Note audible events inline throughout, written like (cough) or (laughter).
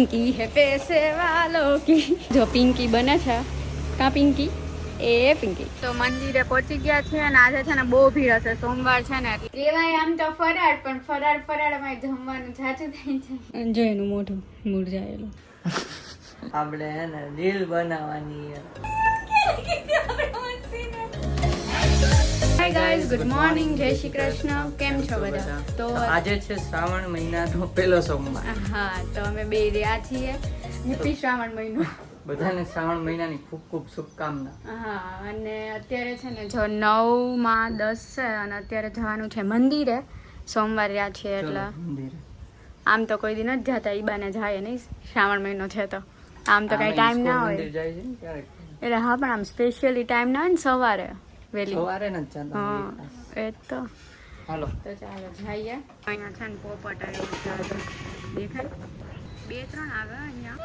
પિંકી હે પેસે વાલો કી. જો પિંકી બને છે કા પિંકી? એ પિંકી. તો મંદિરે પહોંચી ગયા છે અને આજે છે ને બહુ ભીડ હશે સોમવાર છે ને કેવાય આમ તો ફરાળ પણ ફરાળ ફરાળમાં જમવાનું જાજુ થઈ જાય. જો એનું મોઢું મુરઝાયેલું આપણે હે ને રીલ બનાવવાની (laughs) ગુડ મોર્નિંગ જય શ્રી કૃષ્ણ. કેમ છો બધા? તો આજે છે શ્રાવણ મહિનાનો પહેલો સોમવાર. હા તો અમે બે રહ્યા છીએ. હેપી શ્રાવણ મહિનો. બધાને શ્રાવણ મહિનાની ખૂબ ખૂબ શુભકામના. હા અને અત્યારે છે ને જો નવમાં દસ છે અને અત્યારે જવાનું છે મંદિરે. સોમવાર રહ્યા છીએ એટલે. આમ તો કોઈ દિન જ જતા ઈબાને જાય નહીં. શ્રાવણ મહિનો છે તો. આમ તો કઈ ટાઈમ ના હોય. એટલે હા પણ આમ સ્પેશિયલી ટાઈમ ના હોય ને સવારે. વહેલી સવારે નથી ચાંદો હા એ તો. હાલો. તો ચાલો જઈએ. અહીંયા છે ને પોપટ આવી દેખાય? બે ત્રણ આવે અહીંયા.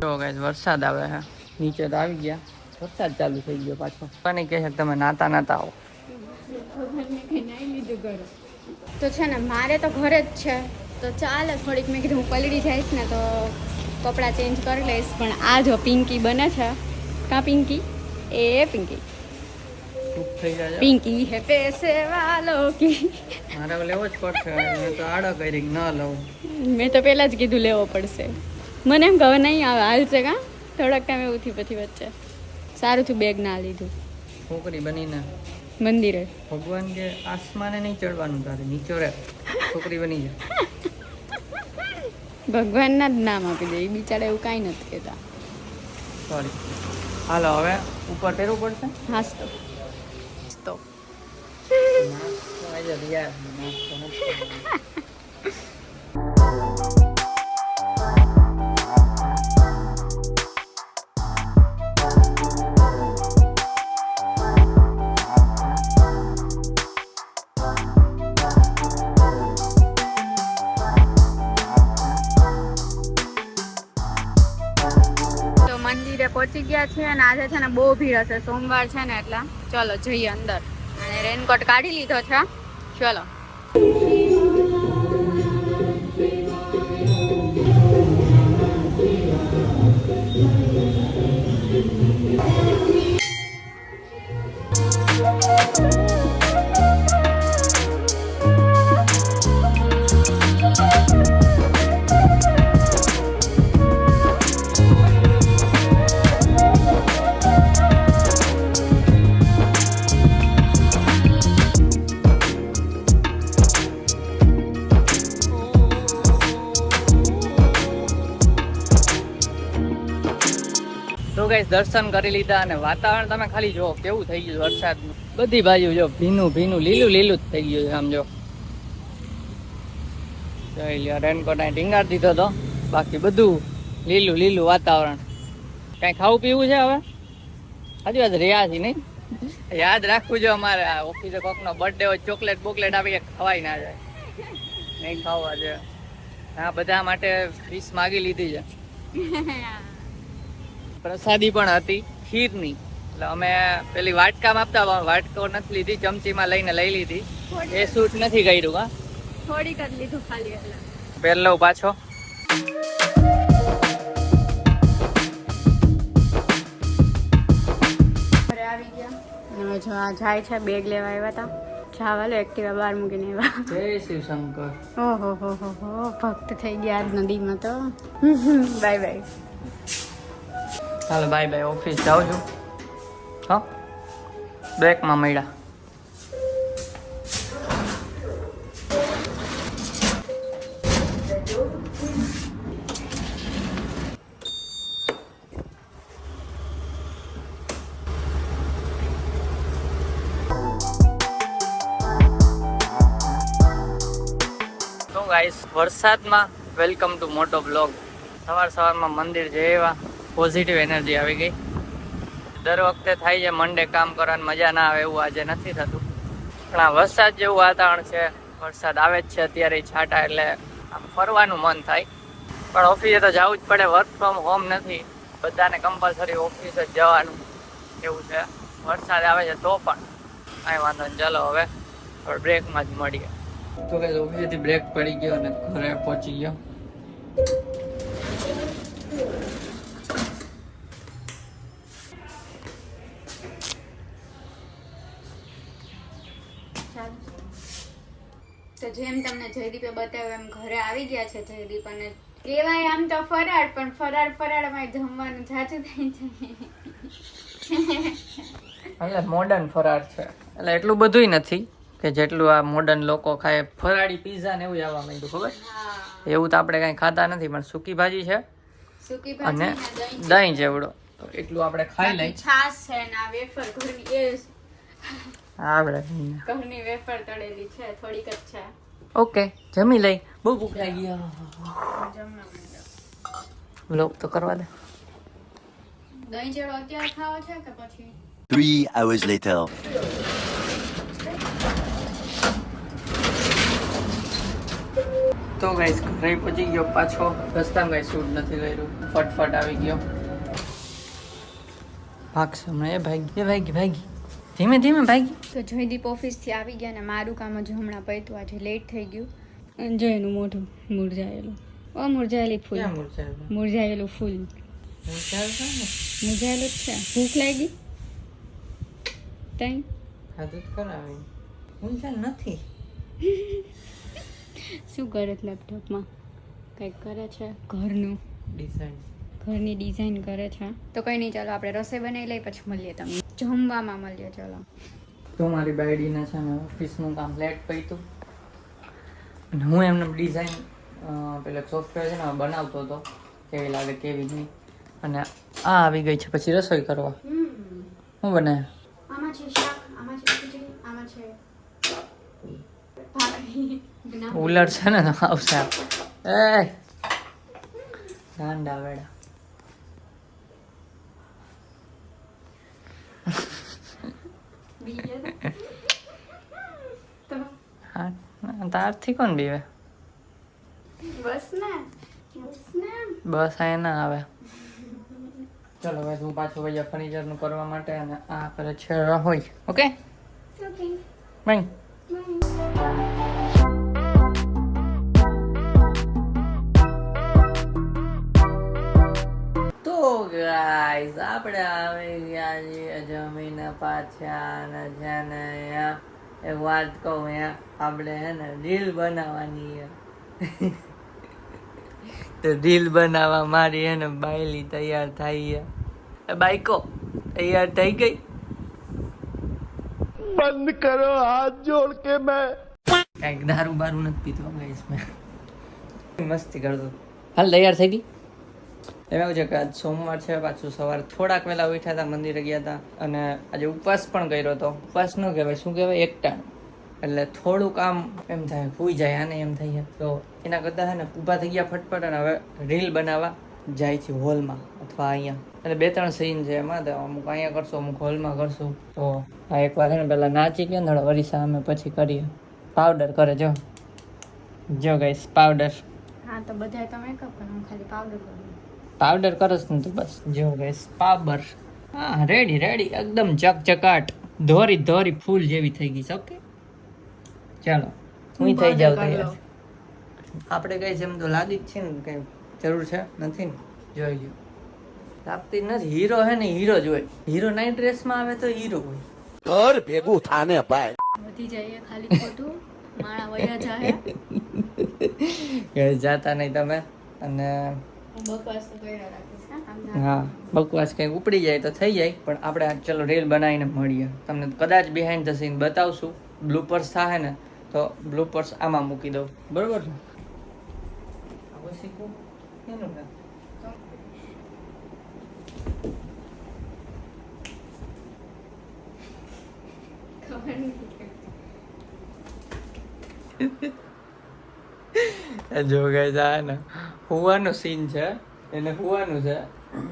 જો guys, વરસાદ આવે છે નીચે તો આવી ગયા. વરસાદ ચાલુ થઈ ગયો પાછો. કોને કહે છે કે તમે નાતા નાતા આવો તો છે ને મારે તો ઘરે જ છે. તો ચાલે થોડીક મેં કીધું હું પલળી જઈશ ને તો કપડાં ચેન્જ કરી લઈશ. પણ આ જો પિંકી બને છે. કાં પિંકી? એ પિંકી. પિંકી હે પેસે વાલો કી. મારે લેવો જ પડશે મેં તો આડો કરી ન લઉં. મેં તો પહેલાં જ કીધું લેવો પડશે. મને એમ કહે નહીં આવે હાલશે કાં? થોડાક ટાઈમ એવું થયું પછી વચ્ચે સારું થયું બેગ ના લીધું. છોકરી બનીને. મંદિરે. ભગવાન કે આસમાને નહીં ચડવાનું તારે નીચો રે છોકરી બની જાય ભગવાનના જ નામ આપી દે એ બિચારા એવું કાંઈ નથી કહેતા. સોરી હાલો હવે ઉપર પહેરવું પડશે? હાસ તો તો નાસ્તો ગયા છે અને આજે છે ને બહુ ભીડ હશે. સોમવાર છે ને એટલે ચલો જઈએ અંદર. અને રેનકોટ કાઢી લીધો છે. ચલો. ગાઈસ દર્શન કરી લીધા અને વાતાવરણ તમે ખાલી જો કેવું થઈ ગયું વરસાદનું. બધી બાજુ જો ભીનું ભીનું, લીલું લીલું જ થઈ ગયું છે, આમ જો. રેનકોટ અહીં ટીંગાર દીધો તો. બાકી બધું લીલું લીલું વાતાવરણ. કઈ ખાવું પીવું છે હવે? હજી વાત રહ્યા છે નહીં? યાદ રાખવું જો અમારે આ ઓફિસે કોકનો બર્થડે હોય, ચોકલેટ, બોકલેટ કે ખવાય ના જાય. નહીં ખાવા છે હા, બધા માટે ફીસ માગી લીધી છે. (laughs) પ્રસાદી પણ હતી ખીરની. એટલે અમે પેલી વાટકામાં આપતા વાટકો નથી લીધી ચમચીમાં લઈને લઈ લીધી. એ સૂટ નથી કર્યું હા. થોડીક જ લીધું ખાલી એટલે. પહેલો પાછો. જાય છે બેગ લેવા આવ્યા હતા ચાવલ એક્ટિવા બહાર મૂકીને આવ્યા. જય શિવશંકર ઓહો હો હો હો ભક્ત થઈ ગયા નદીમાં તો. Bye bye. ચાલો બાય બાય ઓફિસ જાઉં છું? હા? બ્રેકમાં મળ્યા. ગાઈસ વરસાદમાં વેલકમ ટુ મોટો બ્લોગ સવાર સવારમાં મંદિર જઈ એવા પોઝિટિવ એનર્જી આવી ગઈ. દર વખતે થાય છે મંડે કામ કરવાની, મજા ના આવે એવું આજે નથી થતું. પણ આ વરસાદ જેવું વાતાવરણ છે, વરસાદ આવે જ છે અત્યારે છાંટા એટલે આમ ફરવાનું મન થાય. પણ ઓફિસે તો જવું જ પડે વર્ક ફ્રોમ હોમ નથી. બધાને કમ્પલસરી ઓફિસ જ જવાનું એવું છે. વરસાદ આવે છે તો પણ કાંઈ વાંધો નહીં, ચાલો હવે હવે બ્રેકમાં જ મળીએ. તો કે ઓફિસેથી બ્રેક પડી ગયો અને ઘરે પહોંચી ગયો. તો જેમ તમને જયદીપે બતાવ્યું એમ ઘરે આવી ગયા છે જયદીપ અને કહેવાય આમ તો ફરાળ પણ ફરાળ ફરાળમાં જમવાનું જાજુ થઈ જાય એટલે મોડર્ન ફરાળ છે. એટલે એટલું બધુંય નથી કે જેટલું આ મોડર્ન લોકો ખાય. ફરાળી પીઝા ને એવું આવવા માંડ્યું ખબર? એવું તો આપણે કાંઈ ખાતા નથી પણ સૂકી ભાજી છે અને દહીં જેવડો. તો એટલું આપણે ખાઈ લઈ બાકી છાશ છે ને આ વેફર ઘરની એ આપણે ઘરની વેફર તળેલી છે થોડીક જ છે. ઓકે જમી લઈ. બહુ ભૂખ લાગી. જમવા તો કરવા દે. દહીં જેવડો અત્યારે ખાવો છે કે પછી? Three hours later. તો ગાઈસ ઘરે પહોંચી ગયો પાછો. રસ્તામાં ગાઈ શૂટ નથી કર્યું. ફટફટ આવી ગયો. ભાગ હમણાં એ ભાગી ભાગી ભાગી. ધીમે ધીમે ભાગી તો જયદીપ ઓફિસથી આવી ગયા ને મારું કામ જ હમણાં પૈતું આજે લેટ થઈ ગયું. અને જો એનું મોઢું મુરઝાયેલું. ઓ મુરઝાયેલી ફૂલ. મુરઝાયેલું? ફૂલ. ને? મુરઝાયેલું જ છે. ભૂખ લાગી? તઈ? ખાધું કરાવે કરાવી નથી. શું કરે છે લેપટોપમાં? કંઈક કરે છે? ઘરનું? ડિઝાઇન ઘરની ડિઝાઇન કરે છે? તો કંઈ નહીં ચાલો આપણે રસોઈ બનાવી લઈએ પછી મળીએ તમને. જમવામાં મળ્યો ચલો. તો મારી બાયડીને છે ને ઓફિસનું કામ લેટ પૈતું અને હું એમને ડિઝાઇન પેલા સોફ્ટવેર છે ને બનાવતો હતો. કેવી લાગે કેવી નહીં. અને આ આવી ગઈ છે પછી રસોઈ કરવા. હું બને આમાં છે શાક આમાં છે ખીચડી આમાં છે ઉલર છે ને આવશે એ! ગાંડા વેડા બીજે તો હા તારથી કોણ બીવે? બસ ને બસ ને બસ આ ના આવે. ચલો ભાઈ હું પાછું ભાઈ ફર્નિચરનું કરવા માટે અને આ કરે છે રહોઈ ઓકે? ઓકે. બાય. તો ગાઈસ આપણે આવી ગયા છીએ જમીન પાછા અને છે એ વાત કહું આપણે હે ને રીલ બનાવવાની છે તો રીલ બનાવવા મારી હે ને બાયલી તૈયાર થઈ છે બાઈકો તૈયાર થઈ ગઈ? બંધ કરો હાથ જોડ કે મેં. કાંઈક દારૂ બારું નથી પીતો ગાઈસ મેં. મસ્તી કરતો. હાલ તૈયાર થઈ ગઈ? એમાં એવું છે કે આજ સોમવાર છે, પાછું સવારે થોડાક વહેલા ઉઠ્યા હતા, મંદિરે ગયા હતા અને આજે ઉપવાસ પણ કર્યો હતો. ઉપવાસ ન કહેવાય, શું કહેવાય? એકટાણ એટલે થોડુંક આમ એમ થાય પૂઈ જાય, આને એમ થાય તો એના કરતાં છે ને, ઊભા થઈ ગયા ફટફટ અને હવે રીલ બનાવવા જાય છે હોલમાં અથવા અહીંયા. એટલે બે ત્રણ સીન છે એમાં, તો અમુક અહીંયા કરશું, અમુક હોલમાં કરશું. તો આ એકવાર છે ને પહેલાં નાચી ગયો ને વળી સામે પછી કરીએ. પાવડર કરે, જો. જો ગઈશ પાવડર હા, તો બધા તમે હું ખાલી પાવડર કરું. પાવડર કરસ ને તો બસ જો ગેસ પાબર. હા રેડી રેડી એકદમ ચકચકાટ ધોરી ધોરી ફૂલ જેવી થઈ ગઈ છે ઓકે ચાલો હું થઈ જાવ તૈયાર. આપણે કઈ જેમ તો લાદી જ છે ને કઈ જરૂર છે? નથી ને? જોઈ લ્યો. તાપતી નથી. હીરો હે ને હીરો જ હોય. હીરો નાઇટ ડ્રેસમાં આવે તો હીરો હોય. ઘર ભેગું થાને ભાઈ. વધી જઈએ ખાલી ખોટું. માણા વયા જાય (laughs) જાતા નહીં તમે. અને હું બકવાસ કંઈક ઉપડી જાય તો થઈ જાય પણ આપણે આ ચલો રીલ બનાવીને મળીએ. તમને કદાચ બિહાઇન્ડ ધ સીન બતાવશું બ્લુપર્સ થાય ને તો બ્લુપર્સ આમાં મૂકી દઉં. બરોબર (laughs) ને જો ગઈ જાય ને. હુવાનો સીન છે. એને હુવાનું છે.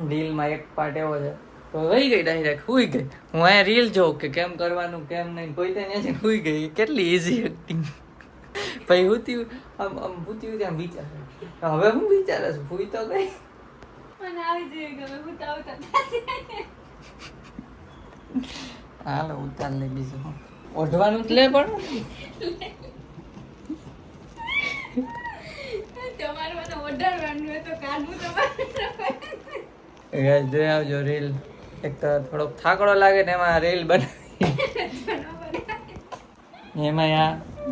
રીલમાં એક પાર્ટ એવો છે. તો વહી ગઈ ડાયરેક્ટ હુઈ ગઈ. હું અહીંયા રીલ જોઉં કે કેમ કરવાનું કેમ નહીં. કોઈ ત્યાં છે હુઈ ગઈ. કેટલી ઇઝી એક્ટિંગ પછી હુતી આમ આમ હુતી હુતી આમ વિચારે હવે હું વિચારે છું હુઈ તો ગઈ. મને આવી ગમે હાલો ઉતાર લે બીજું. ઓઢવાનું જ લે પણ. તમારે હોય તો કાઢવું તમારે જોઈ આવજો રીલ એક તો થોડોક થાકડો લાગે ને એમાં રીલ બનાવી. એમાં આ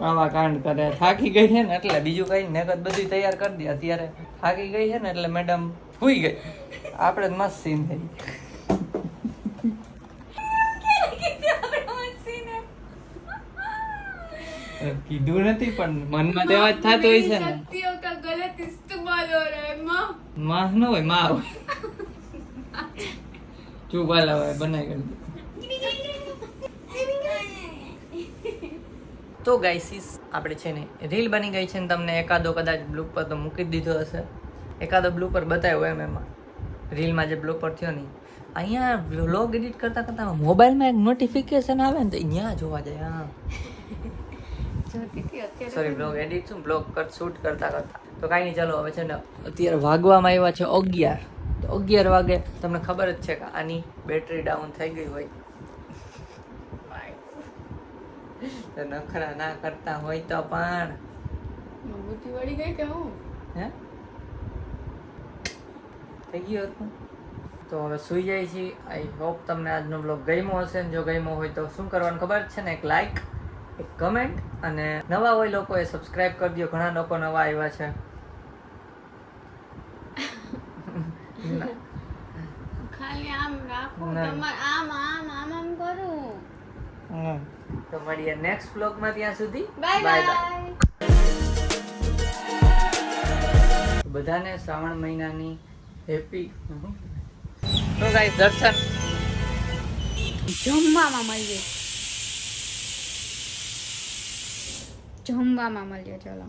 આવા કાંડ કરે. થાકી ગઈ છે ને એટલે બીજું કઈ નગદ બધી તૈયાર કરી દે. અત્યારે થાકી ગઈ છે ને એટલે મેડમ ફૂઈ ગઈ. આપણે જ મસ્ત સીન થઈ. કીધું નથી પણ મનમાં તેવા જ થતું હોય છે ને. શક્તિઓ કા ગલત ઇસ્તેમાલ હો રહા હે માં માં ન હોયમાં હોય. ચૂપ આલા હોય બનાવી કરી તો ગાઈસીસ આપણે છે ને રીલ બની ગઈ છે ને તમને એકાદો કદાચ બ્લુપર તો મૂકી દીધો હશે. એકાદો બ્લુપર બતાવ્યો એમ એમાં. રીલમાં જે બ્લુપર થયો ને અહીંયા વ્લોગ એડિટ કરતા કરતા મોબાઈલમાં એક નોટિફિકેશન આવે ને તો અહીંયા જોવા જાય હા. સોરી બ્લોગ એડિટ શું બ્લોગ કર શૂટ કરતા કરતા. તો કાંઈ નહીં ચાલો હવે છે ને અત્યારે વાગવામાં આવ્યા છે અગિયાર. તો અગિયાર વાગે તમને ખબર જ છે કે આની બેટરી ડાઉન થઈ ગઈ હોય. તો નખરા ના કરતા હોય તો પણ. બુદ્ધિ વળી ગઈ કે હું? હે? થઈ ગયો હતું. તો હવે સુઈ જાય છે. આઈ હોપ તમને આજનો બ્લોગ ગમ્યો હશે ને જો ગમ્યો હોય તો શું કરવાનું ખબર જ છે ને? એક લાઇક એક કમેન્ટ અને નવા હોય લોકો એ સબસ્ક્રાઇબ કરી દો ઘણા લોકો નવા આવ્યા છે ખાલી આમ રાખું ના. તમારે આમ આમ આમ આમ કરું. હમ. તો મળીએ નેક્સ્ટ બ્લોગમાં ત્યાં સુધી. By Bye bye. બાય બધાને શ્રાવણ મહિનાની હેપી તો ગાઈસ દર્શન. જમવામાં મળીએ. જમવામાં મળીએ ચલો.